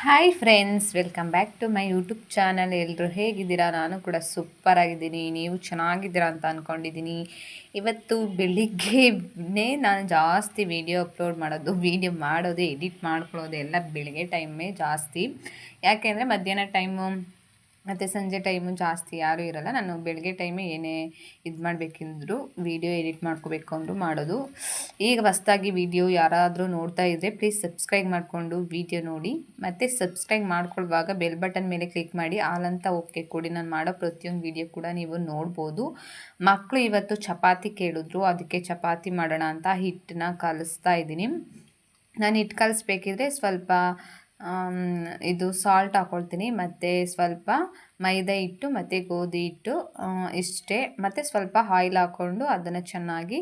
Hi friends welcome back to my YouTube channel ಎಲ್ಲರೂ ಹೇಗಿದ್ದೀರಾ? ನಾನು ಕೂಡ ಸೂಪರ್ ಆಗಿದ್ದೀನಿ. ನೀವು ಚೆನ್ನಾಗಿದ್ದೀರಾ ಅಂತ ಅಂದ್ಕೊಂಡಿದ್ದೀನಿ ಇವತ್ತು ಬೆಳಿಗ್ಗೆನೇ ನಾನು ಜಾಸ್ತಿ ವೀಡಿಯೋ ಅಪ್ಲೋಡ್ ಮಾಡೋದು ವೀಡಿಯೋ ಮಾಡೋದು ಎಡಿಟ್ ಮಾಡ್ಕೊಳ್ಳೋದು ಎಲ್ಲ ಬೆಳಿಗ್ಗೆ ಟೈಮೇ ಜಾಸ್ತಿ. ಯಾಕೆಂದರೆ ಮಧ್ಯಾಹ್ನ ಟೈಮು ಮತ್ತು ಸಂಜೆ ಟೈಮು ಜಾಸ್ತಿ ಯಾರೂ ಇರಲ್ಲ. ನಾನು ಬೆಳಗ್ಗೆ ಟೈಮೇ ಏನೇ ಇದು ಮಾಡಬೇಕಿದ್ರು ವೀಡಿಯೋ ಎಡಿಟ್ ಮಾಡ್ಕೋಬೇಕು ಅಂದರು ಮಾಡೋದು. ಈಗ ಹೊಸ್ದಾಗಿ ವೀಡಿಯೋ ಯಾರಾದರೂ ನೋಡ್ತಾ ಇದ್ದರೆ ಪ್ಲೀಸ್ ಸಬ್ಸ್ಕ್ರೈಬ್ ಮಾಡಿಕೊಂಡು ವೀಡಿಯೋ ನೋಡಿ. ಮತ್ತು ಸಬ್ಸ್ಕ್ರೈಬ್ ಮಾಡ್ಕೊಳ್ಳುವಾಗ ಬೆಲ್ ಬಟನ್ ಮೇಲೆ ಕ್ಲಿಕ್ ಮಾಡಿ. ಆಲಂತ ಓಕೆ ಕೊಡಿ. ನಾನು ಮಾಡೋ ಪ್ರತಿಯೊಂದು ವೀಡಿಯೋ ಕೂಡ ನೀವು ನೋಡ್ಬೋದು. ಮಕ್ಕಳು ಇವತ್ತು ಚಪಾತಿ ಕೇಳಿದ್ರು. ಅದಕ್ಕೆ ಚಪಾತಿ ಮಾಡೋಣ ಅಂತ ಹಿಟ್ಟನ್ನ ಕಲಿಸ್ತಾ ಇದ್ದೀನಿ. ನಾನು ಹಿಟ್ಟು ಕಲಿಸ್ಬೇಕಿದ್ರೆ ಸ್ವಲ್ಪ ಇದು ಸಾಲ್ಟ್ ಹಾಕ್ಕೊಳ್ತೀನಿ ಮತ್ತು ಸ್ವಲ್ಪ ಮೈದಾ ಹಿಟ್ಟು, ಮತ್ತು ಗೋಧಿ ಹಿಟ್ಟು ಇಷ್ಟೇ. ಮತ್ತು ಸ್ವಲ್ಪ ಆಯಿಲ್ ಹಾಕ್ಕೊಂಡು ಅದನ್ನು ಚೆನ್ನಾಗಿ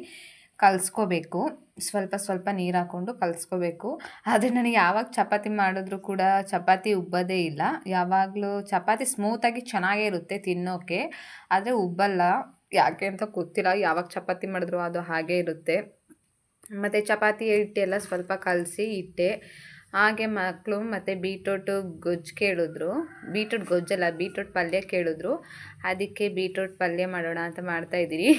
ಕಲಿಸ್ಕೋಬೇಕು. ಸ್ವಲ್ಪ ಸ್ವಲ್ಪ ನೀರು ಹಾಕ್ಕೊಂಡು ಕಲಸ್ಕೋಬೇಕು. ಆದರೆ ನನಗೆ ಯಾವಾಗ ಚಪಾತಿ ಮಾಡಿದ್ರು ಕೂಡ ಚಪಾತಿ ಉಬ್ಬೋದೇ ಇಲ್ಲ. ಯಾವಾಗಲೂ ಚಪಾತಿ ಸ್ಮೂತಾಗಿ ಚೆನ್ನಾಗೇ ಇರುತ್ತೆ ತಿನ್ನೋಕ್ಕೆ ಆದರೆ ಉಬ್ಬಲ್ಲ. ಯಾಕೆ ಅಂತ ಗೊತ್ತಿಲ್ಲ. ಯಾವಾಗ ಚಪಾತಿ ಮಾಡಿದ್ರು ಅದು ಹಾಗೇ ಇರುತ್ತೆ. ಮತ್ತು ಚಪಾತಿ ಹಿಟ್ಟೆಲ್ಲ ಸ್ವಲ್ಪ ಕಲಸಿ ಇಟ್ಟೆ. ಹಾಗೆ ಮಕ್ಕಳು ಮತ್ತು ಬೀಟ್ರೋಟು ಗೊಜ್ಜು ಕೇಳಿದ್ರು. ಬೀಟ್ರೋಟ್ ಗೊಜ್ಜಲ್ಲ, ಬೀಟ್ರೋಟ್ ಪಲ್ಯ ಕೇಳಿದ್ರು. ಅದಕ್ಕೆ ಬೀಟ್ರೋಟ್ ಪಲ್ಯ ಮಾಡೋಣ ಅಂತ ಮಾಡ್ತಾಯಿದ್ದೀನಿ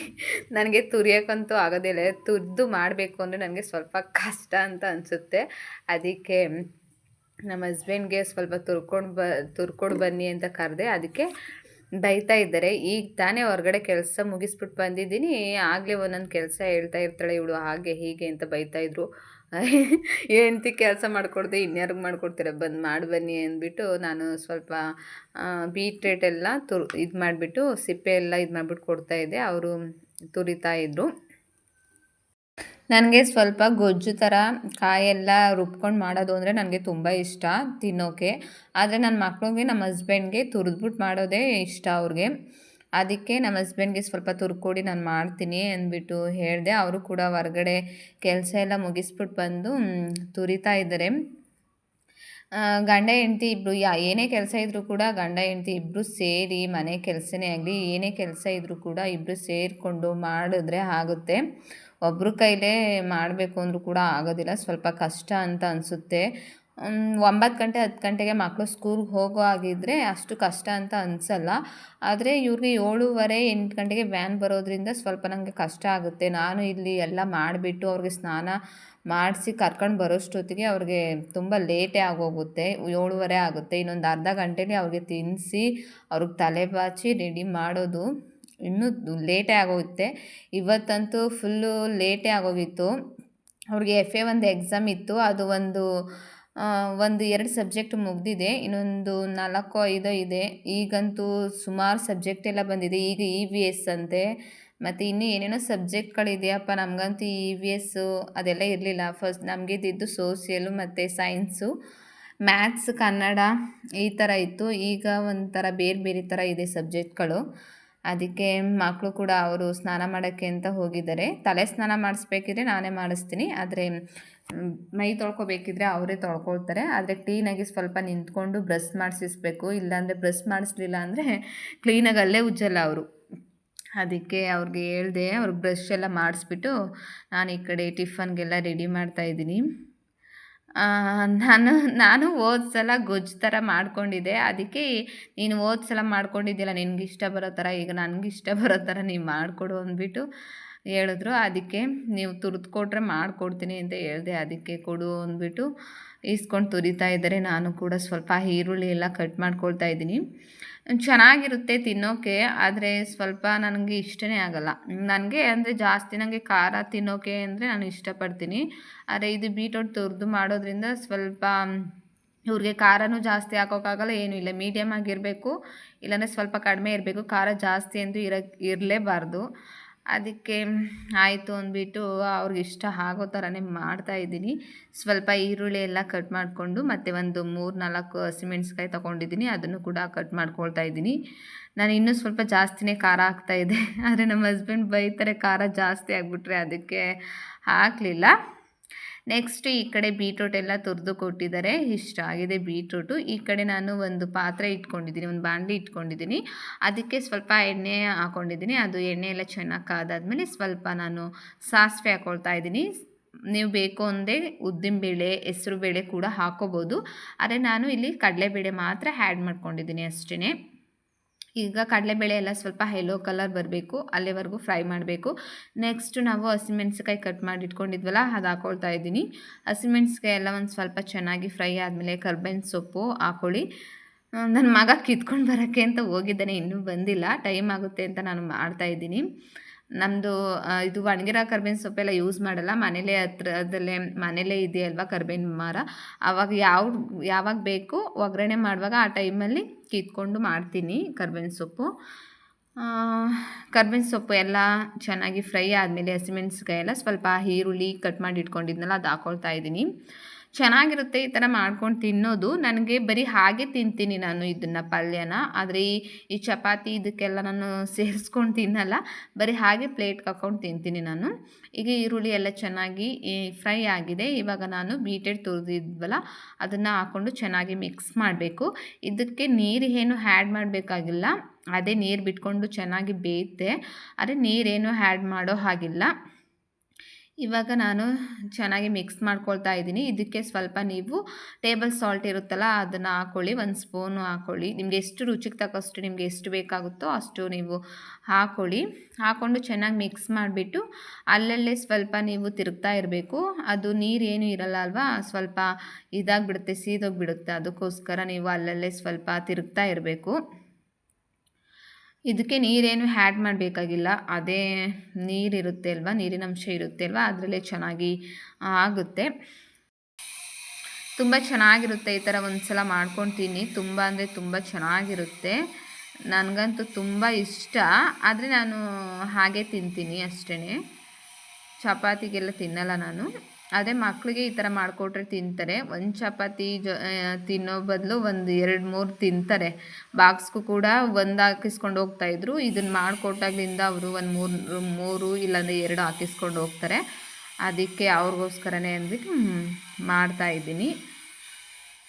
ನನಗೆ ತುರಿಯೋಕ್ಕಂತೂ ಆಗೋದಿಲ್ಲ. ತುರಿದು ಮಾಡಬೇಕು ಅಂದರೆ ನನಗೆ ಸ್ವಲ್ಪ ಕಷ್ಟ ಅಂತ ಅನಿಸುತ್ತೆ. ಅದಕ್ಕೆ ನಮ್ಮ ಹಸ್ಬೆಂಡ್ಗೆ ಸ್ವಲ್ಪ ತುರ್ಕೊಂಡು ಬ, ತುರ್ಕೊಂಡು ಬನ್ನಿ ಅಂತ ಕರೆದೆ. ಅದಕ್ಕೆ ಬೈತಾ ಇದ್ದಾರೆ. ಈಗ ತಾನೇ ಹೊರಗಡೆ ಕೆಲಸ ಮುಗಿಸ್ಬಿಟ್ಟು ಬಂದಿದ್ದೀನಿ. ಆಗಲೇ ಒಂದೊಂದು ಕೆಲಸ ಹೇಳ್ತಾ ಇರ್ತಾಳೆ. ಇವಳು ಹಾಗೆ ಹೀಗೆ ಅಂತ ಬೈತಾಯಿದ್ರು ಹೆಂಡ್ತಿ ಕೆಲಸ ಮಾಡಿಕೊಡ್ದೆ, ಇನ್ಯಾರಿಗೆ ಮಾಡಿಕೊಡ್ತೀರ? ಬಂದು ಮಾಡಿ ಬನ್ನಿ ಅಂದ್ಬಿಟ್ಟು ನಾನು ಸ್ವಲ್ಪ ಬೀಟ್ರೇಟ್ ಎಲ್ಲ ತುರ್, ಇದು ಮಾಡಿಬಿಟ್ಟು ಸಿಪ್ಪೆ ಎಲ್ಲ ಇದು ಮಾಡಿಬಿಟ್ಟು ಕೊಡ್ತಾಯಿದ್ದೆ ಅವರು ತುರಿತಾ ಇದ್ದರು ನನಗೆ ಸ್ವಲ್ಪ ಗೊಜ್ಜು ಥರ ಕಾಯೆಲ್ಲ ರುಬ್ಕೊಂಡು ಮಾಡೋದು ಅಂದರೆ ನನಗೆ ತುಂಬ ಇಷ್ಟ ತಿನ್ನೋಕೆ. ಆದರೆ ನನ್ನ ಮಕ್ಳಿಗೆ ನಮ್ಮ ಹಸ್ಬೆಂಡ್ಗೆ ತುರಿದ್ಬಿಟ್ಟು ಮಾಡೋದೇ ಇಷ್ಟ ಅವ್ರಿಗೆ. ಅದಕ್ಕೆ ನಮ್ಮ ಹಸ್ಬೆಂಡ್ಗೆ ಸ್ವಲ್ಪ ತುರ್ಕೊಡಿ ನಾನು ಮಾಡ್ತೀನಿ ಅಂದ್ಬಿಟ್ಟು ಹೇಳಿದೆ. ಅವರು ಕೂಡ ಹೊರಗಡೆ ಕೆಲಸ ಎಲ್ಲ ಮುಗಿಸ್ಬಿಟ್ಟು ಬಂದು ತುರಿತಾ ಇದ್ದಾರೆ. ಗಂಡ ಹೆಂಡ್ತಿ ಇಬ್ಬರು ಯಾ, ಏನೇ ಕೆಲಸ ಇದ್ದರೂ ಕೂಡ ಗಂಡ ಹೆಂಡ್ತಿ ಇಬ್ಬರು ಸೇರಿ ಮನೆ ಕೆಲಸನೇ ಆಗಲಿ, ಏನೇ ಕೆಲಸ ಇದ್ದರೂ ಕೂಡ ಇಬ್ಬರು ಸೇರಿಕೊಂಡು ಮಾಡಿದ್ರೆ ಆಗುತ್ತೆ. ಒಬ್ಬರು ಕೈಲೇ ಮಾಡಬೇಕು ಅಂದರೂ ಕೂಡ ಆಗೋದಿಲ್ಲ. ಸ್ವಲ್ಪ ಕಷ್ಟ ಅಂತ ಅನಿಸುತ್ತೆ. ಒಂಬತ್ತು ಗಂಟೆ, ಹತ್ತು ಗಂಟೆಗೆ ಮಕ್ಕಳು ಸ್ಕೂಲ್ಗೆ ಹೋಗೋ ಹಾಗಿದ್ರೆ ಅಷ್ಟು ಕಷ್ಟ ಅಂತ ಅನಿಸಲ್ಲ. ಆದರೆ ಇವ್ರಿಗೆ ಏಳುವರೆ, ಎಂಟು ಗಂಟೆಗೆ ವ್ಯಾನ್ ಬರೋದ್ರಿಂದ ಸ್ವಲ್ಪ ನನಗೆ ಕಷ್ಟ ಆಗುತ್ತೆ. ನಾನು ಇಲ್ಲಿ ಎಲ್ಲ ಮಾಡಿಬಿಟ್ಟು ಅವ್ರಿಗೆ ಸ್ನಾನ ಮಾಡಿಸಿ ಕರ್ಕೊಂಡು ಬರೋಷ್ಟೊತ್ತಿಗೆ ಅವ್ರಿಗೆ ತುಂಬ ಲೇಟೇ ಆಗೋಗುತ್ತೆ. ಏಳುವರೆ ಆಗುತ್ತೆ. ಇನ್ನೊಂದು ಅರ್ಧ ಗಂಟೇಲಿ ಅವ್ರಿಗೆ ತಿನ್ನಿಸಿ ಅವ್ರಿಗೆ ತಲೆ ಬಾಚಿ ರೆಡಿ ಮಾಡೋದು ಇನ್ನೂ ಲೇಟೇ ಆಗೋಗುತ್ತೆ. ಇವತ್ತಂತೂ ಫುಲ್ಲು ಲೇಟೇ ಆಗೋಗಿತ್ತು. ಅವ್ರಿಗೆ ಎಫ್ ಎ ಒಂದು ಎಕ್ಸಾಮ್ ಇತ್ತು. ಅದು ಒಂದು ಒಂದು ಎರಡು ಸಬ್ಜೆಕ್ಟ್ ಮುಗಿದಿದೆ, ಇನ್ನೊಂದು ನಾಲ್ಕು, ಐದು ಇದೆ. ಈಗಂತೂ ಸುಮಾರು ಸಬ್ಜೆಕ್ಟ್ ಎಲ್ಲ ಬಂದಿದೆ. ಈಗ ಇ ವಿ ಎಸ್ ಅಂತೆ. ಮತ್ತು ಇನ್ನೂ ಏನೇನೋ ಸಬ್ಜೆಕ್ಟ್ಗಳಿದೆಯಪ್ಪ, ನಮಗಂತೂ ಇ ವಿ ಎಸ್ಸು ಅದೆಲ್ಲ ಇರಲಿಲ್ಲ. ಫಸ್ಟ್ ನಮಗೆ ಇದ್ದಿದ್ದು ಮತ್ತು ಸೈನ್ಸು ಮ್ಯಾಥ್ಸ್ ಕನ್ನಡ ಈ ಥರ ಇತ್ತು. ಈಗ ಒಂಥರ ಬೇರೆ ಬೇರೆ ಥರ ಇದೆ ಸಬ್ಜೆಕ್ಟ್ಗಳು. ಅದಕ್ಕೆ ಮಕ್ಕಳು ಕೂಡ ಅವರು ಸ್ನಾನ ಮಾಡೋಕ್ಕೆ ಅಂತ ಹೋಗಿದ್ದಾರೆ. ತಲೆ ಸ್ನಾನ ಮಾಡಿಸ್ಬೇಕಿದ್ರೆ ನಾನೇ ಮಾಡಿಸ್ತೀನಿ. ಆದರೆ ಮೈ ತೊಳ್ಕೊಬೇಕಿದ್ರೆ ಅವರೇ ತೊಳ್ಕೊಳ್ತಾರೆ. ಆದರೆ ಕ್ಲೀನಾಗಿ ಸ್ವಲ್ಪ ನಿಂತ್ಕೊಂಡು ಬ್ರಷ್ ಮಾಡಿಸಿಸ್ಬೇಕು. ಇಲ್ಲಾಂದರೆ ಬ್ರಷ್ ಮಾಡಿಸ್ಲಿಲ್ಲ ಅಂದರೆ ಕ್ಲೀನಾಗಿ ಅಲ್ಲೇ ಉಜ್ಜಲ್ಲ ಅವರು. ಅದಕ್ಕೆ ಅವ್ರಿಗೆ ಹೇಳಿದೆ, ಅವ್ರಿಗೆ ಬ್ರಷ್ ಎಲ್ಲ ಮಾಡಿಸ್ಬಿಟ್ಟು ನಾನು ಈ ಕಡೆ ಟಿಫನ್ಗೆಲ್ಲ ರೆಡಿ ಮಾಡ್ತಾಯಿದ್ದೀನಿ ನಾನು ನಾನು ಸಲ ಗೊಜ್ಜು ಥರ ಮಾಡ್ಕೊಂಡಿದ್ದೆ. ಅದಕ್ಕೆ ನೀನು ಸಲ ಮಾಡ್ಕೊಂಡಿದ್ದಿಲ್ಲ ನಿನಗಿಷ್ಟ ಬರೋ ಥರ ಈಗ ನನಗಿಷ್ಟ ಬರೋ ಥರ ನೀವು ಮಾಡಿಕೊಡು ಅಂದ್ಬಿಟ್ಟು ಹೇಳಿದ್ರು, ಅದಕ್ಕೆ ನೀವು ತುರಿದು ಕೊಟ್ಟರೆ ಮಾಡಿಕೊಡ್ತೀನಿ ಅಂತ ಹೇಳಿದೆ, ಅದಕ್ಕೆ ಕೊಡು ಅಂದ್ಬಿಟ್ಟು ಈಸ್ಕೊಂಡು ತುರಿತಾ ಇದ್ದಾರೆ. ನಾನು ಕೂಡ ಸ್ವಲ್ಪ ಈರುಳ್ಳಿ ಎಲ್ಲ ಕಟ್ ಮಾಡ್ಕೊಳ್ತಾ ಇದ್ದೀನಿ. ಚೆನ್ನಾಗಿರುತ್ತೆ ತಿನ್ನೋಕೆ, ಆದರೆ ಸ್ವಲ್ಪ ನನಗೆ ಇಷ್ಟನೇ ಆಗಲ್ಲ. ನನಗೆ ಅಂದರೆ ಜಾಸ್ತಿ ನನಗೆ ಖಾರ ತಿನ್ನೋಕೆ ಅಂದರೆ ನಾನು ಇಷ್ಟಪಡ್ತೀನಿ. ಆದರೆ ಇದು ಬೀಟ್ರೋಟ್ ತುರಿದು ಮಾಡೋದ್ರಿಂದ ಸ್ವಲ್ಪ, ಇವ್ರಿಗೆ ಖಾರನೂ ಜಾಸ್ತಿ ಹಾಕೋಕ್ಕಾಗಲ್ಲ, ಏನೂ ಇಲ್ಲ. ಮೀಡಿಯಮ್ ಆಗಿರಬೇಕು, ಇಲ್ಲಾಂದರೆ ಸ್ವಲ್ಪ ಕಡಿಮೆ ಇರಬೇಕು. ಖಾರ ಜಾಸ್ತಿ ಅಂತೂ ಇರ, ಇರಲೇಬಾರ್ದು. ಅದಕ್ಕೆ ಆಯಿತು ಅಂದ್ಬಿಟ್ಟು ಅವ್ರಿಗೆ ಇಷ್ಟ ಆಗೋ ಥರನೇ ಮಾಡ್ತಾಯಿದ್ದೀನಿ ಸ್ವಲ್ಪ ಈರುಳ್ಳಿ ಎಲ್ಲ ಕಟ್ ಮಾಡಿಕೊಂಡು ಮತ್ತು ಒಂದು ಮೂರು ನಾಲ್ಕು ಹಸಿಮೆಣ್ಸ್ಕಾಯಿ ತೊಗೊಂಡಿದ್ದೀನಿ. ಅದನ್ನು ಕೂಡ ಕಟ್ ಮಾಡ್ಕೊಳ್ತಾ ಇದ್ದೀನಿ. ನಾನು ಇನ್ನೂ ಸ್ವಲ್ಪ ಜಾಸ್ತಿನೇ ಖಾರ ಹಾಕ್ತಾಯಿದ್ದೆ ಆದರೆ ನಮ್ಮ ಹಸ್ಬೆಂಡ್ ಬೈತಾರೆ ಖಾರ ಜಾಸ್ತಿ ಆಗಿಬಿಟ್ರೆ ಅದಕ್ಕೆ ಹಾಕಲಿಲ್ಲ. ನೆಕ್ಸ್ಟ್ ಈ ಕಡೆ ಬೀಟ್ರೋಟ್ ಎಲ್ಲ ತುರಿದು ಕೊಟ್ಟಿದ್ದಾರೆ. ಇಷ್ಟ ಆಗಿದೆ ಬೀಟ್ರೂಟು ಈ ಕಡೆ ನಾನು ಒಂದು ಪಾತ್ರೆ ಇಟ್ಕೊಂಡಿದ್ದೀನಿ, ಒಂದು ಬಾಣಲಿ ಇಟ್ಕೊಂಡಿದ್ದೀನಿ. ಅದಕ್ಕೆ ಸ್ವಲ್ಪ ಎಣ್ಣೆ ಹಾಕ್ಕೊಂಡಿದ್ದೀನಿ ಅದು ಎಣ್ಣೆ ಎಲ್ಲ ಚೆನ್ನಾಗಿ ಕಾದಾದ್ಮೇಲೆ ಸ್ವಲ್ಪ ನಾನು ಸಾಸಿವೆ ಹಾಕ್ಕೊಳ್ತಾ ಇದ್ದೀನಿ. ನೀವು ಬೇಕು ಅಂದರೆ ಉದ್ದಿನಬೇಳೆ ಬೇಳೆ ಕೂಡ ಹಾಕೋಬೋದು. ಆದರೆ ನಾನು ಇಲ್ಲಿ ಕಡಲೆಬೇಳೆ ಮಾತ್ರ ಆ್ಯಡ್ ಮಾಡ್ಕೊಂಡಿದ್ದೀನಿ ಅಷ್ಟೇ ಈಗ ಕಡಲೆಬೇಳೆ ಎಲ್ಲ ಸ್ವಲ್ಪ ಹೆಲೋ ಕಲರ್ ಬರಬೇಕು, ಅಲ್ಲಿವರೆಗೂ ಫ್ರೈ ಮಾಡಬೇಕು. ನೆಕ್ಸ್ಟ್ ನಾವು ಹಸಿಮೆಣ್ಸಿಕಾಯಿ ಕಟ್ ಮಾಡಿ ಇಟ್ಕೊಂಡಿದ್ವಲ್ಲ ಅದು ಹಾಕೊಳ್ತಾ ಇದ್ದೀನಿ. ಹಸಿಮೆಣ್ಸಿಕಾಯಿ ಎಲ್ಲ ಒಂದು ಸ್ವಲ್ಪ ಚೆನ್ನಾಗಿ ಫ್ರೈ ಆದಮೇಲೆ ಕರ್ಬೇವಿನ ಸೊಪ್ಪು ಹಾಕೊಳ್ಳಿ. ನನ್ನ ಮಗ ಕಿತ್ಕೊಂಡು ಬರೋಕ್ಕೆ ಅಂತ ಹೋಗಿದ್ದಾನೆ, ಇನ್ನೂ ಬಂದಿಲ್ಲ. ಟೈಮ್ ಆಗುತ್ತೆ ಅಂತ ನಾನು ಮಾಡ್ತಾಯಿದ್ದೀನಿ ನಮ್ಮದು ಇದು ಒಣಗಿರೋ ಕರ್ಬೇವಿನ ಸೊಪ್ಪೆಲ್ಲ ಯೂಸ್ ಮಾಡಲ್ಲ. ಮನೇಲೇ ಹತ್ರದಲ್ಲೇ ಮನೇಲೇ ಇದೆಯಲ್ವಾ ಕರ್ಬೇವಿನ ಮರ? ಆವಾಗ ಯಾವ, ಯಾವಾಗ ಬೇಕು ಒಗ್ಗರಣೆ ಮಾಡುವಾಗ ಆ ಟೈಮಲ್ಲಿ ಕಿತ್ಕೊಂಡು ಮಾಡ್ತೀನಿ ಕರ್ಬೇವಿನ ಸೊಪ್ಪು. ಕರ್ಬೇವಿನ ಸೊಪ್ಪು ಎಲ್ಲ ಚೆನ್ನಾಗಿ ಫ್ರೈ ಆದಮೇಲೆ ಹಸಿಮೆಣ್ಸಿಕಾಯಿ ಎಲ್ಲ ಸ್ವಲ್ಪ ಈರುಳ್ಳಿ ಕಟ್ ಮಾಡಿ ಇಟ್ಕೊಂಡಿದ್ನಲ್ಲ ಅದು ಹಾಕ್ಕೊಳ್ತಾ ಇದ್ದೀನಿ. ಚೆನ್ನಾಗಿರುತ್ತೆ ಈ ಥರ ಮಾಡ್ಕೊಂಡು ತಿನ್ನೋದು. ನನಗೆ ಬರೀ ಹಾಗೆ ತಿಂತೀನಿ ನಾನು ಇದನ್ನು ಪಲ್ಯನ. ಆದರೆ ಈ ಈ ಚಪಾತಿ ಇದಕ್ಕೆಲ್ಲ ನಾನು ಸೇರಿಸ್ಕೊಂಡು ತಿನ್ನಲ್ಲ. ಬರೀ ಹಾಗೆ ಪ್ಲೇಟ್ಗೆ ಹಾಕ್ಕೊಂಡು ತಿಂತೀನಿ ನಾನು. ಈಗ ಈರುಳ್ಳಿ ಎಲ್ಲ ಚೆನ್ನಾಗಿ ಫ್ರೈ ಆಗಿದೆ. ಇವಾಗ ನಾನು ಬೀಟೆಡ್ ತುರಿದಿದ್ವಲ್ಲ, ಅದನ್ನು ಹಾಕ್ಕೊಂಡು ಚೆನ್ನಾಗಿ ಮಿಕ್ಸ್ ಮಾಡಬೇಕು. ಇದಕ್ಕೆ ನೀರು ಏನು ಹ್ಯಾಡ್ ಮಾಡಬೇಕಾಗಿಲ್ಲ. ಅದೇ ನೀರು ಬಿಟ್ಕೊಂಡು ಚೆನ್ನಾಗಿ ಬೇಯುತ್ತೆ ಆದರೆ ನೀರೇನು ಹ್ಯಾಡ್ ಮಾಡೋ ಹಾಗಿಲ್ಲ. ಇವಾಗ ನಾನು ಚೆನ್ನಾಗಿ ಮಿಕ್ಸ್ ಮಾಡ್ಕೊಳ್ತಾ ಇದ್ದೀನಿ. ಇದಕ್ಕೆ ಸ್ವಲ್ಪ ನೀವು ಟೇಬಲ್ ಸಾಲ್ಟ್ ಇರುತ್ತಲ್ಲ, ಅದನ್ನು ಹಾಕ್ಕೊಳ್ಳಿ ಒಂದು ಸ್ಪೂನು ಹಾಕ್ಕೊಳ್ಳಿ ನಿಮಗೆ ಎಷ್ಟು ರುಚಿಗೆ ತಕ್ಕಷ್ಟು ನಿಮಗೆ ಎಷ್ಟು ಬೇಕಾಗುತ್ತೋ ಅಷ್ಟು ನೀವು ಹಾಕ್ಕೊಳ್ಳಿ ಹಾಕ್ಕೊಂಡು ಚೆನ್ನಾಗಿ ಮಿಕ್ಸ್ ಮಾಡಿಬಿಟ್ಟು ಅಲ್ಲಲ್ಲೇ ಸ್ವಲ್ಪ ನೀವು ತಿರುಗ್ತಾ ಇರಬೇಕು. ಅದು ನೀರೇನು ಇರಲ್ಲ ಅಲ್ವಾ? ಸ್ವಲ್ಪ ಇದಾಗಿಬಿಡುತ್ತೆ, ಸೀದೋಗಿಬಿಡುತ್ತೆ. ಅದಕ್ಕೋಸ್ಕರ ನೀವು ಅಲ್ಲಲ್ಲೇ ಸ್ವಲ್ಪ ತಿರುಗ್ತಾ ಇರಬೇಕು. ಇದಕ್ಕೆ ನೀರೇನು ಹ್ಯಾಡ್ ಮಾಡಬೇಕಾಗಿಲ್ಲ. ಅದೇ ನೀರಿರುತ್ತೆ ಅಲ್ವಾ? ನೀರಿನ ಅಂಶ ಇರುತ್ತೆ ಅಲ್ವಾ? ಅದರಲ್ಲೇ ಚೆನ್ನಾಗಿ ಆಗುತ್ತೆ. ತುಂಬ ಚೆನ್ನಾಗಿರುತ್ತೆ ಈ ಥರ ಒಂದು ಸಲ ಮಾಡ್ಕೊತೀನಿ. ತುಂಬ ಅಂದರೆ ತುಂಬ ಚೆನ್ನಾಗಿರುತ್ತೆ. ನನಗಂತೂ ತುಂಬ ಇಷ್ಟ. ಆದರೆ ನಾನು ಹಾಗೆ ತಿಂತೀನಿ ಅಷ್ಟೇ ಚಪಾತಿಗೆಲ್ಲ ತಿನ್ನಲ್ಲ ನಾನು. ಅದೇ ಮಕ್ಕಳಿಗೆ ಈ ಥರ ಮಾಡಿಕೊಟ್ರೆ ತಿಂತಾರೆ. ಒಂದು ಚಪಾತಿ ಜೊ ತಿನ್ನೋ ಬದಲು ಒಂದು ಎರಡು, ಮೂರು ತಿಂತಾರೆ. ಬಾಕ್ಸ್ಗೂ ಕೂಡ ಒಂದು ಹಾಕಿಸ್ಕೊಂಡು ಹೋಗ್ತಾಯಿದ್ರು ಇದನ್ನು ಮಾಡಿಕೊಟ್ಟಾಗ್ಲಿಂದ ಅವರು ಒಂದು ಮೂರು ಮೂರು ಇಲ್ಲಾಂದರೆ ಎರಡು ಹಾಕಿಸ್ಕೊಂಡು ಹೋಗ್ತಾರೆ. ಅದಕ್ಕೆ ಅವ್ರಿಗೋಸ್ಕರನೇ ಅಂದ್ಬಿಟ್ಟು ಮಾಡ್ತಾಯಿದ್ದೀನಿ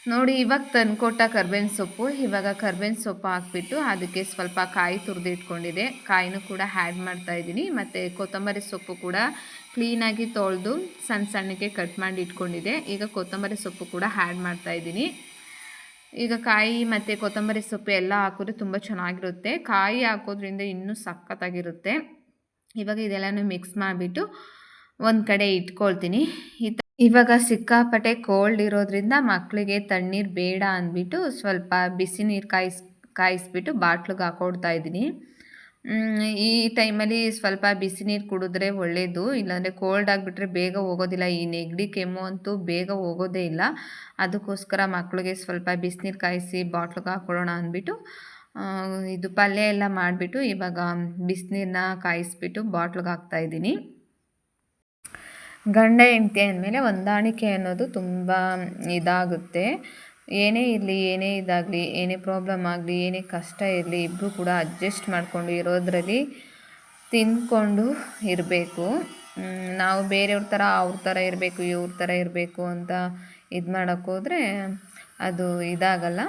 ನೋಡಿ, ಇವಾಗ ತಂದುಕೊಟ್ಟ ಕರ್ಬೇವಿನ ಸೊಪ್ಪು, ಇವಾಗ ಕರ್ಬೇವಿನ ಸೊಪ್ಪು ಹಾಕ್ಬಿಟ್ಟು ಅದಕ್ಕೆ ಸ್ವಲ್ಪ ಕಾಯಿ ತುರಿದಿಟ್ಕೊಂಡಿದೆ ಕಾಯಿನೂ ಕೂಡ ಆ್ಯಡ್ ಮಾಡ್ತಾಯಿದ್ದೀನಿ ಮತ್ತು ಕೊತ್ತಂಬರಿ ಸೊಪ್ಪು ಕೂಡ ಕ್ಲೀನಾಗಿ ತೊಳೆದು ಸಣ್ಣ ಸಣ್ಣಕ್ಕೆ ಕಟ್ ಮಾಡಿ ಇಟ್ಕೊಂಡಿದೆ ಈಗ ಕೊತ್ತಂಬರಿ ಸೊಪ್ಪು ಕೂಡ ಆ್ಯಡ್ ಮಾಡ್ತಾಯಿದ್ದೀನಿ ಈಗ ಕಾಯಿ ಮತ್ತು ಕೊತ್ತಂಬರಿ ಸೊಪ್ಪು ಎಲ್ಲ ಹಾಕಿದ್ರೆ ತುಂಬ ಚೆನ್ನಾಗಿರುತ್ತೆ. ಕಾಯಿ ಹಾಕೋದ್ರಿಂದ ಇನ್ನೂ ಸಖತ್ತಾಗಿರುತ್ತೆ. ಇವಾಗ ಇದೆಲ್ಲನೂ ಮಿಕ್ಸ್ ಮಾಡಿಬಿಟ್ಟು ಒಂದು ಕಡೆ ಇಟ್ಕೊಳ್ತೀನಿ. ಇವಾಗ ಸಿಕ್ಕಾಪಟ್ಟೆ ಕೋಲ್ಡ್ ಇರೋದ್ರಿಂದ ಮಕ್ಕಳಿಗೆ ತಣ್ಣೀರು ಬೇಡ ಅಂದ್ಬಿಟ್ಟು ಸ್ವಲ್ಪ ಬಿಸಿ ನೀರು ಕಾಯಿಸ್, ಕಾಯಿಸ್ಬಿಟ್ಟು ಬಾಟ್ಲಿಗೆ ಹಾಕೊಡ್ತಾ ಇದ್ದೀನಿ. ಈ ಟೈಮಲ್ಲಿ ಸ್ವಲ್ಪ ಬಿಸಿ ನೀರು ಕುಡಿದ್ರೆ ಒಳ್ಳೆಯದು ಇಲ್ಲಾಂದರೆ ಕೋಲ್ಡ್ ಆಗಿಬಿಟ್ರೆ ಬೇಗ ಹೋಗೋದಿಲ್ಲ. ಈ ನೆಗಡಿ, ಕೆಮ್ಮು ಅಂತೂ ಬೇಗ ಹೋಗೋದೇ ಇಲ್ಲ. ಅದಕ್ಕೋಸ್ಕರ ಮಕ್ಕಳಿಗೆ ಸ್ವಲ್ಪ ಬಿಸಿನೀರು ಕಾಯಿಸಿ ಬಾಟ್ಲಿಗೆ ಹಾಕ್ಕೊಳ್ಳೋಣ ಅಂದ್ಬಿಟ್ಟು ಇದು ಪಲ್ಯ ಎಲ್ಲ ಮಾಡಿಬಿಟ್ಟು ಇವಾಗ ಬಿಸಿನೀರನ್ನ ಕಾಯಿಸ್ಬಿಟ್ಟು ಬಾಟ್ಲಿಗೆ ಹಾಕ್ತಾಯಿದ್ದೀನಿ ಗಂಡ ಹೆಂಡತಿ ಅಂದಮೇಲೆ ಹೊಂದಾಣಿಕೆ ಅನ್ನೋದು ತುಂಬ ಇದಾಗುತ್ತೆ. ಏನೇ ಇರಲಿ, ಏನೇ ಇದಾಗಲಿ, ಏನೇ ಪ್ರಾಬ್ಲಮ್ ಆಗಲಿ, ಏನೇ ಕಷ್ಟ ಇರಲಿ ಇಬ್ಬರೂ ಕೂಡ ಅಡ್ಜಸ್ಟ್ ಮಾಡಿಕೊಂಡು ಇರೋದರಲ್ಲಿ ತಿಂದ್ಕೊಂಡು ಇರಬೇಕು. ನಾವು ಬೇರೆಯವ್ರ ಥರ ಅವ್ರ ಥರ ಇರಬೇಕು, ಇವ್ರ ಥರ ಇರಬೇಕು ಅಂತ ಇದು ಮಾಡೋಕ್ಕೋದ್ರೆ ಅದು ಇದಾಗಲ್ಲ.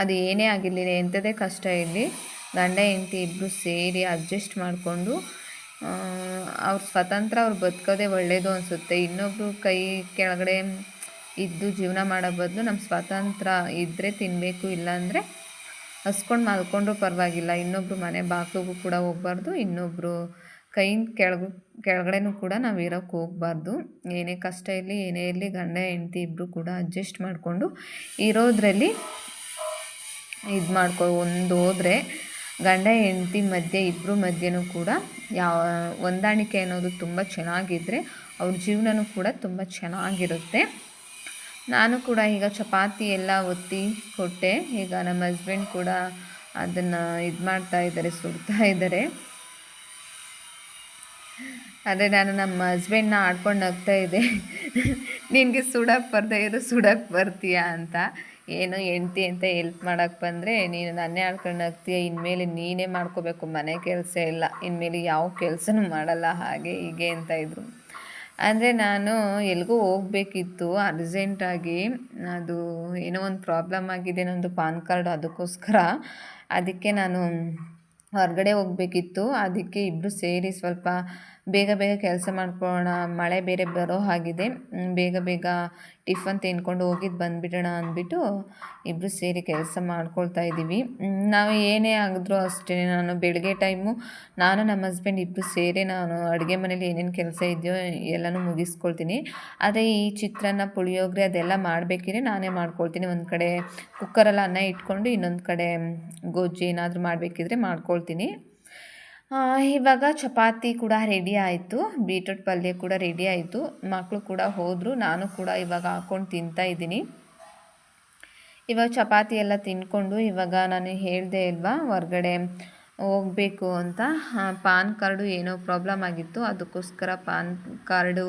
ಅದು ಏನೇ ಆಗಿರಲಿ ಎಂಥದೇ ಕಷ್ಟ ಇರಲಿ, ಗಂಡ, ಹೆಂಡತಿ ಇಬ್ಬರು ಸೇರಿ ಅಡ್ಜಸ್ಟ್ ಮಾಡಿಕೊಂಡು ಅವ್ರ ಸ್ವತಂತ್ರ ಅವ್ರು ಬದುಕೋದೇ ಒಳ್ಳೆಯದು ಅನಿಸುತ್ತೆ. ಇನ್ನೊಬ್ಬರು ಕೈ ಕೆಳಗಡೆ ಇದ್ದು ಜೀವನ ಮಾಡೋ ಬದಲು ನಮ್ಮ ಸ್ವಾತಂತ್ರ್ಯ ಇದ್ದರೆ ತಿನ್ನಬೇಕು ಇಲ್ಲಾಂದರೆ ಹಸ್ಕೊಂಡು ಮಲ್ಕೊಂಡ್ರೂ ಪರವಾಗಿಲ್ಲ. ಇನ್ನೊಬ್ಬರು ಮನೆ ಬಾಗಿಲಿಗೂ ಕೂಡ ಹೋಗ್ಬಾರ್ದು ಇನ್ನೊಬ್ಬರು ಕೈ ಕೆಳಗು, ಕೆಳಗಡೆನೂ ಕೂಡ ನಾವು ಇರೋಕ್ಕೆ ಹೋಗ್ಬಾರ್ದು. ಏನೇ ಕಷ್ಟ ಇರಲಿ, ಏನೇ ಇರಲಿ ಗಂಡ, ಹೆಂಡತಿ ಇಬ್ಬರು ಕೂಡ ಅಡ್ಜಸ್ಟ್ ಮಾಡಿಕೊಂಡು ಇರೋದ್ರಲ್ಲಿ ಇದು ಮಾಡ್ಕೊ, ಒಂದು ಹೋದರೆ ಗಂಡ, ಹೆಂಡತಿ ಮಧ್ಯೆ ಇಬ್ಬರು ಮಧ್ಯೆನೂ ಕೂಡ ಯಾವ, ಹೊಂದಾಣಿಕೆ ಅನ್ನೋದು ತುಂಬ ಚೆನ್ನಾಗಿದ್ದರೆ ಅವ್ರ ಜೀವನನೂ ಕೂಡ ತುಂಬ ಚೆನ್ನಾಗಿರುತ್ತೆ. ನಾನು ಕೂಡ ಈಗ ಚಪಾತಿ ಎಲ್ಲ ಒತ್ತಿ ಕೊಟ್ಟೆ. ಈಗ ನಮ್ಮ ಹಸ್ಬೆಂಡ್ ಕೂಡ ಅದನ್ನು ಇದು ಮಾಡ್ತಾ ಇದ್ದಾರೆ, ಸುಡ್ತಾ ಇದ್ದಾರೆ. ಅದೇ ನಾನು ನಮ್ಮ ಹಸ್ಬೆಂಡ್ನ ಆಡ್ಕೊಂಡು ಹೋಗ್ತಾ ಇದ್ದೆ ನಿನಗೆ ಸುಡಕ್ಕೆ ಬರ್ತಾ ಇರೋ ಸುಡಕ್ಕೆ ಬರ್ತೀಯಾ ಅಂತ. ಏನು ಹೆಂಡ್ತಿ ಅಂತ ಎಲ್ಪ್ ಮಾಡೋಕ್ಕೆ ಬಂದರೆ, ನೀನು ನನ್ನೇ ಆಡ್ಕೊಂಡು ಹೋಗ್ತೀಯ, ಇನ್ಮೇಲೆ ನೀನೇ ಮಾಡ್ಕೋಬೇಕು. ಮನೆ ಕೆಲಸ ಇಲ್ಲ, ಇನ್ಮೇಲೆ ಯಾವ ಕೆಲಸನೂ ಮಾಡಲ್ಲ ಹಾಗೆ ಹೀಗೆ ಅಂತ ಇದ್ರು. ಅಂದರೆ ನಾನು ಎಲ್ಗೂ ಹೋಗಬೇಕಿತ್ತು ಅರ್ಜೆಂಟಾಗಿ ಅದು ಏನೋ ಒಂದು ಪ್ರಾಬ್ಲಮ್ ಆಗಿದೆ ನನ್ನದು ಪಾನ್ ಕಾರ್ಡ್ ಅದಕ್ಕೋಸ್ಕರ. ಅದಕ್ಕೆ ನಾನು ಹೊರಗಡೆ ಹೋಗಬೇಕಿತ್ತು. ಅದಕ್ಕೆ ಇಬ್ಬರು ಸೇರಿ ಸ್ವಲ್ಪ ಬೇಗ ಬೇಗ ಕೆಲಸ ಮಾಡ್ಕೊಳ್ಳೋಣ ಮಳೆ ಬೇರೆ ಬರೋ ಹಾಗಿದೆ. ಬೇಗ ಬೇಗ ಟಿಫನ್ ತಿನ್ಕೊಂಡು ಹೋಗಿದ್ದು ಬಂದುಬಿಡೋಣ ಅಂದ್ಬಿಟ್ಟು ಇಬ್ಬರು ಸೇರಿ ಕೆಲಸ ಮಾಡ್ಕೊಳ್ತಾ ಇದ್ದೀವಿ ನಾವು ಏನೇ ಆಗಿದ್ರೂ ಅಷ್ಟೇ, ನಾನು ಬೆಳಗ್ಗೆ ಟೈಮು, ನಾನು ನಮ್ಮ ಹಸ್ಬೆಂಡ್ ಇಬ್ಬರು ಸೇರಿ ನಾನು ಅಡುಗೆ ಮನೇಲಿ ಏನೇನು ಕೆಲಸ ಇದೆಯೋ ಎಲ್ಲನೂ ಮುಗಿಸ್ಕೊಳ್ತೀನಿ. ಆದರೆ ಈ ಚಿತ್ರಾನ್ನ, ಪುಳಿಯೋಗರೆ ಅದೆಲ್ಲ ಮಾಡಬೇಕಿದ್ರೆ ನಾನೇ ಮಾಡ್ಕೊಳ್ತೀನಿ. ಒಂದು ಕಡೆ ಕುಕ್ಕರಲ್ಲಿ ಅನ್ನ ಇಟ್ಕೊಂಡು ಇನ್ನೊಂದು ಕಡೆ ಗೊಜ್ಜು ಏನಾದರೂ ಮಾಡಬೇಕಿದ್ರೆ ಮಾಡ್ಕೊಳ್ತೀನಿ. ಇವಾಗ ಚಪಾತಿ ಕೂಡ ರೆಡಿ ಆಯಿತು ಬೀಟ್ರೂಟ್ ಪಲ್ಯ ಕೂಡ ರೆಡಿ ಆಯಿತು. ಮಕ್ಕಳು ಕೂಡ ಹೋದರು, ನಾನು ಕೂಡ ಇವಾಗ ಹಾಕ್ಕೊಂಡು ತಿಂತಾ ಇದ್ದೀನಿ. ಇವಾಗ ಚಪಾತಿ ಎಲ್ಲ ತಿನ್ಕೊಂಡು ಇವಾಗ ನಾನು ಹೇಳಿದೆ ಅಲ್ವಾ ಹೊರಗಡೆ ಹೋಗಬೇಕು ಅಂತ. ಪಾನ್ ಕಾರ್ಡು ಏನೋ ಪ್ರಾಬ್ಲಮ್ ಆಗಿತ್ತು, ಅದಕ್ಕೋಸ್ಕರ ಪಾನ್ ಕಾರ್ಡು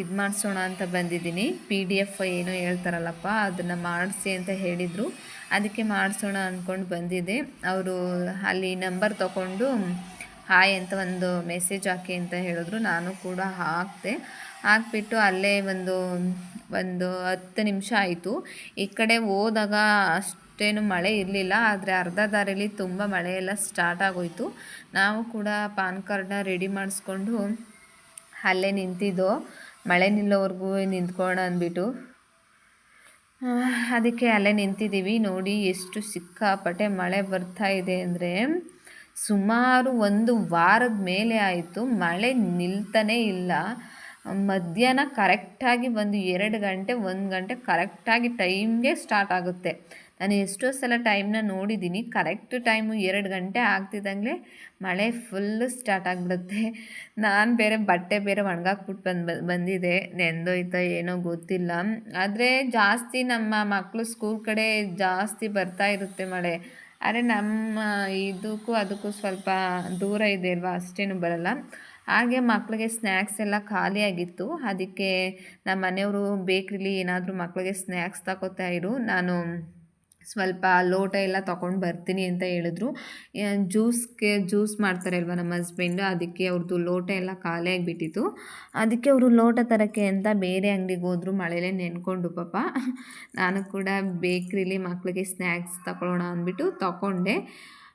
ಇದು ಮಾಡಿಸೋಣ ಅಂತ ಬಂದಿದ್ದೀನಿ. ಪಿ ಡಿ ಎಫ್ ಏನೋ ಹೇಳ್ತಾರಲ್ಲಪ್ಪ, ಅದನ್ನು ಮಾಡಿಸಿ ಅಂತ ಹೇಳಿದರು. ಅದಕ್ಕೆ ಮಾಡಿಸೋಣ ಅಂದ್ಕೊಂಡು ಬಂದಿದ್ದೆ. ಅವರು ಅಲ್ಲಿ ನಂಬರ್ ತಗೊಂಡು ಹಾಯ್ ಅಂತ ಒಂದು ಮೆಸೇಜ್ ಹಾಕಿ ಅಂತ ಹೇಳಿದ್ರು. ನಾನು ಕೂಡ ಹಾಕಿದೆ. ಹಾಕ್ಬಿಟ್ಟು ಅಲ್ಲೇ ಒಂದು ಒಂದು ಹತ್ತು ನಿಮಿಷ ಆಯಿತು. ಈ ಕಡೆ ಹೋದಾಗ ಅಷ್ಟೇನು ಮಳೆ ಇರಲಿಲ್ಲ, ಆದರೆ ಅರ್ಧ ದಾರಿಲಿ ತುಂಬ ಮಳೆ ಎಲ್ಲ ಸ್ಟಾರ್ಟ್ ಆಗೋಯಿತು. ನಾವು ಕೂಡ ಪಾನ್ ಕಾರ್ಡನ್ನ ರೆಡಿ ಮಾಡಿಸ್ಕೊಂಡು ಅಲ್ಲೇ ನಿಂತಿದ್ದೋ, ಮಳೆ ನಿಲ್ಲೋವರೆಗೂ ನಿಂತ್ಕೊಳ್ಳೋಣ ಅಂದ್ಬಿಟ್ಟು ಅದಕ್ಕೆ ಅಲ್ಲೇ ನಿಂತಿದ್ದೀವಿ. ನೋಡಿ ಎಷ್ಟು ಸಿಕ್ಕಾಪಟ್ಟೆ ಮಳೆ ಬರ್ತಾ ಇದೆ ಅಂದರೆ ಸುಮಾರು ಒಂದು ವಾರದ ಮೇಲೆ ಆಯಿತು. ಮಳೆ ನಿಲ್ತಾನೇ ಇಲ್ಲ. ಮಧ್ಯಾಹ್ನ ಕರೆಕ್ಟಾಗಿ ಒಂದು ಎರಡು ಗಂಟೆ, ಒಂದು ಗಂಟೆ ಕರೆಕ್ಟಾಗಿ ಟೈಮ್ಗೆ ಸ್ಟಾರ್ಟ್ ಆಗುತ್ತೆ. ನಾನು ಎಷ್ಟೋ ಸಲ ಟೈಮ್ನ ನೋಡಿದ್ದೀನಿ. ಕರೆಕ್ಟ್ ಟೈಮು ಎರಡು ಗಂಟೆ ಆಗ್ತಿದ್ದಂಗೆ ಮಳೆ ಫುಲ್ಲು ಸ್ಟಾರ್ಟ್ ಆಗಿಬಿಡುತ್ತೆ. ನಾನು ಬೇರೆ ಬಟ್ಟೆ ಬೇರೆ ಒಣಗಾಕ್ಬಿಟ್ಟು ಬಂದು ಬಂದಿದೆ. ನೆಂದೋಯ್ತಾ ಏನೋ ಗೊತ್ತಿಲ್ಲ. ಆದರೆ ಜಾಸ್ತಿ ನಮ್ಮ ಮಕ್ಕಳು ಸ್ಕೂಲ್ ಕಡೆ ಜಾಸ್ತಿ ಬರ್ತಾ ಇರುತ್ತೆ ಮಳೆ. ಆದರೆ ನಮ್ಮ ಇದಕ್ಕೂ ಅದಕ್ಕೂ ಸ್ವಲ್ಪ ದೂರ ಇದೆ ಅಲ್ವಾ? ಅಷ್ಟೇನು ಬರಲ್ಲ. ಹಾಗೆ ಮಕ್ಕಳಿಗೆ ಸ್ನ್ಯಾಕ್ಸ್ ಎಲ್ಲ ಖಾಲಿಯಾಗಿತ್ತು ಅದಕ್ಕೆ ನಮ್ಮ ಮನೆಯವರು ಬೇಕ್ರಿಲಿ ಏನಾದರೂ ಮಕ್ಕಳಿಗೆ ಸ್ನ್ಯಾಕ್ಸ್ ತಗೋತಾ ಇರು ನಾನು ಸ್ವಲ್ಪ ಲೋಟ ಎಲ್ಲ ತೊಗೊಂಡು ಬರ್ತೀನಿ ಅಂತ ಹೇಳಿದ್ರು. ಜ್ಯೂಸ್ಗೆ ಜ್ಯೂಸ್ ಮಾಡ್ತಾರೆ ಅಲ್ವಾ ನಮ್ಮ ಹಸ್ಬೆಂಡು, ಅದಕ್ಕೆ ಅವ್ರದ್ದು ಲೋಟ ಎಲ್ಲ ಖಾಲಿ ಆಗಿಬಿಟ್ಟಿತ್ತು. ಅದಕ್ಕೆ ಅವರು ಲೋಟ ತರೋಕ್ಕೆ ಅಂತ ಬೇರೆ ಅಂಗಡಿಗೆ ಹೋದ್ರು, ಮಳೆಲೇ ನೆನ್ಕೊಂಡು ಪಾಪ. ನಾನು ಕೂಡ ಬೇಕ್ರಿಲಿ ಮಕ್ಕಳಿಗೆ ಸ್ನ್ಯಾಕ್ಸ್ ತಗೊಳ್ಳೋಣ ಅಂದ್ಬಿಟ್ಟು ತಗೊಂಡೆ.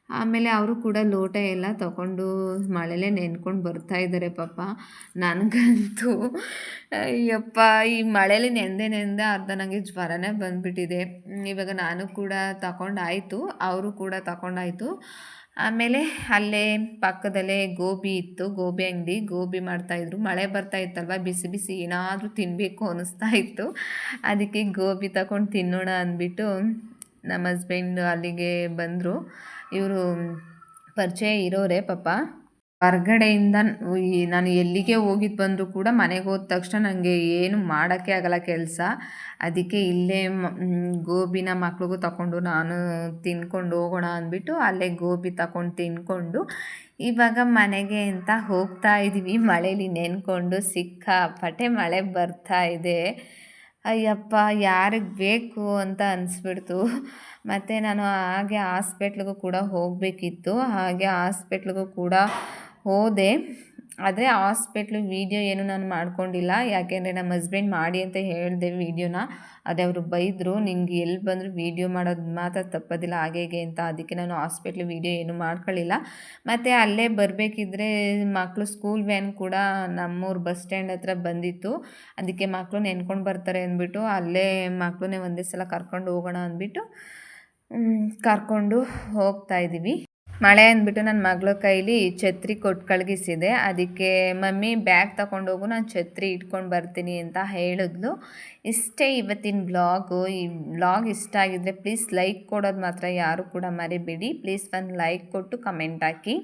ಆಮೇಲೆ ಅವರು ಕೂಡ ಲೋಟ ಎಲ್ಲ ತಗೊಂಡು ಮಳೆಲೇ ನೆನ್ಕೊಂಡು ಬರ್ತಾ ಇದ್ದಾರೆ ಪಾಪ. ನನಗಂತೂ, ಅಯ್ಯಪ್ಪ, ಈ ಮಳೇಲಿ ನೆಂದೆ ನೆಂದೆ ಅರ್ಧ ನನಗೆ ಜ್ವರನೇ ಬಂದುಬಿಟ್ಟಿದೆ. ಇವಾಗ ನಾನು ಕೂಡ ತಗೊಂಡಾಯಿತು, ಅವರು ಕೂಡ ತಗೊಂಡಾಯಿತು. ಆಮೇಲೆ ಅಲ್ಲೇ ಪಕ್ಕದಲ್ಲೇ ಗೋಬಿ ಇತ್ತು, ಗೋಬಿ ಅಂಗಡಿ, ಗೋಬಿ ಮಾಡ್ತಾಯಿದ್ರು ಮಳೆ ಬರ್ತಾ ಇತ್ತಲ್ವ, ಬಿಸಿ ಬಿಸಿ ಏನಾದರೂ ತಿನ್ನಬೇಕು ಅನ್ನಿಸ್ತಾ ಇತ್ತು. ಅದಕ್ಕೆ ಗೋಬಿ ತಗೊಂಡು ತಿನ್ನೋಣ ಅಂದ್ಬಿಟ್ಟು ನಮ್ಮ ಹಸ್ಬೆಂಡ್ ಅಲ್ಲಿಗೆ ಬಂದರು. ಇವರು ಪರಿಚಯ ಇರೋರೇ ಪಾಪ. ಹೊರಗಡೆಯಿಂದ ನಾನು ಎಲ್ಲಿಗೆ ಹೋಗಿದ್ದು ಬಂದರೂ ಕೂಡ ಮನೆಗೆ ಹೋದ ತಕ್ಷಣ ನನಗೆ ಏನು ಮಾಡೋಕ್ಕೆ ಆಗಲ್ಲ ಕೆಲಸ. ಅದಕ್ಕೆ ಇಲ್ಲೇ ಗೋಬಿನ ಮಕ್ಳಿಗೂ ತಗೊಂಡು ನಾನು ತಿನ್ಕೊಂಡು ಹೋಗೋಣ ಅಂದ್ಬಿಟ್ಟು ಅಲ್ಲೇ ಗೋಬಿ ತಗೊಂಡು ತಿನ್ಕೊಂಡು ಇವಾಗ ಮನೆಗೆ ಅಂತ ಹೋಗ್ತಾ ಇದ್ದೀವಿ ಮಳೇಲಿ ನೆನ್ಕೊಂಡು ಸಿಕ್ಕಾಪಟ್ಟೆ ಮಳೆ ಬರ್ತಾ ಇದೆ. ಅಯ್ಯಪ್ಪ, ಯಾರಿಗೆ ಬೇಕು ಅಂತ ಅನಿಸ್ಬಿಡ್ತು. ಮತ್ತು ನಾನು ಹಾಗೆ ಹಾಸ್ಪೆಟ್ಲಿಗೂ ಕೂಡ ಹೋಗಬೇಕಿತ್ತು. ಹಾಗೆ ಹಾಸ್ಪೆಟ್ಲಿಗೂ ಕೂಡ ಹೋದೆ. ಆದರೆ ಹಾಸ್ಪೆಟ್ಲು ವೀಡಿಯೋ ಏನು ನಾನು ಮಾಡ್ಕೊಂಡಿಲ್ಲ. ಯಾಕೆಂದರೆ ನಮ್ಮ ಹಸ್ಬೆಂಡ್ ಮಾಡಿ ಅಂತ ಹೇಳಿದೆ ವೀಡಿಯೋನ. ಅದೇ ಅವರು ಬೈದರು, ನಿಂಗೆ ಎಲ್ಲಿ ಬಂದರೂ ವೀಡಿಯೋ ಮಾಡೋದು ಮಾತ್ರ ತಪ್ಪೋದಿಲ್ಲ, ಹಾಗೆ ಹೇಗೆ ಅಂತ. ಅದಕ್ಕೆ ನಾನು ಹಾಸ್ಪೆಟ್ಲ್ ವೀಡಿಯೋ ಏನು ಮಾಡ್ಕೊಳ್ಳಿಲ್ಲ. ಮತ್ತು ಅಲ್ಲೇ ಬರಬೇಕಿದ್ರೆ ಮಕ್ಕಳು ಸ್ಕೂಲ್ ವ್ಯಾನ್ ಕೂಡ ನಮ್ಮೂರು ಬಸ್ ಸ್ಟ್ಯಾಂಡ್ ಹತ್ರ ಬಂದಿತ್ತು. ಅದಕ್ಕೆ ಮಕ್ಕಳು ನೆನ್ಕೊಂಡು ಬರ್ತಾರೆ ಅಂದ್ಬಿಟ್ಟು ಅಲ್ಲೇ ಮಕ್ಕಳನ್ನೇ ಒಂದೇ ಸಲ ಕರ್ಕೊಂಡು ಹೋಗೋಣ ಅಂದ್ಬಿಟ್ಟು ಕರ್ಕೊಂಡು ಹೋಗ್ತಾ ಇದ್ದೀವಿ. ಮಳೆ ಅಂದ್ಬಿಟ್ಟು ನನ್ನ ಮಗಳ ಕೈಲಿ ಛತ್ರಿ ಕೊಟ್ಟು ಕಳಗಿಸಿದೆ. ಅದಕ್ಕೆ, ಮಮ್ಮಿ, ಬ್ಯಾಗ್ ತಗೊಂಡೋಗು, ನಾನು ಛತ್ರಿ ಇಟ್ಕೊಂಡು ಬರ್ತೀನಿ ಅಂತ ಹೇಳಿದ್ಲು. ಇಷ್ಟೇ ಇವತ್ತಿನ ಬ್ಲಾಗು. ಈ ಬ್ಲಾಗ್ ಇಷ್ಟ ಆಗಿದ್ರೆ ಪ್ಲೀಸ್ ಲೈಕ್ ಕೊಡೋದು ಮಾತ್ರ ಯಾರು ಕೂಡ ಮರಿಬೇಡಿ. ಪ್ಲೀಸ್ ಒಂದು ಲೈಕ್ ಕೊಟ್ಟು ಕಮೆಂಟ್ ಹಾಕಿ.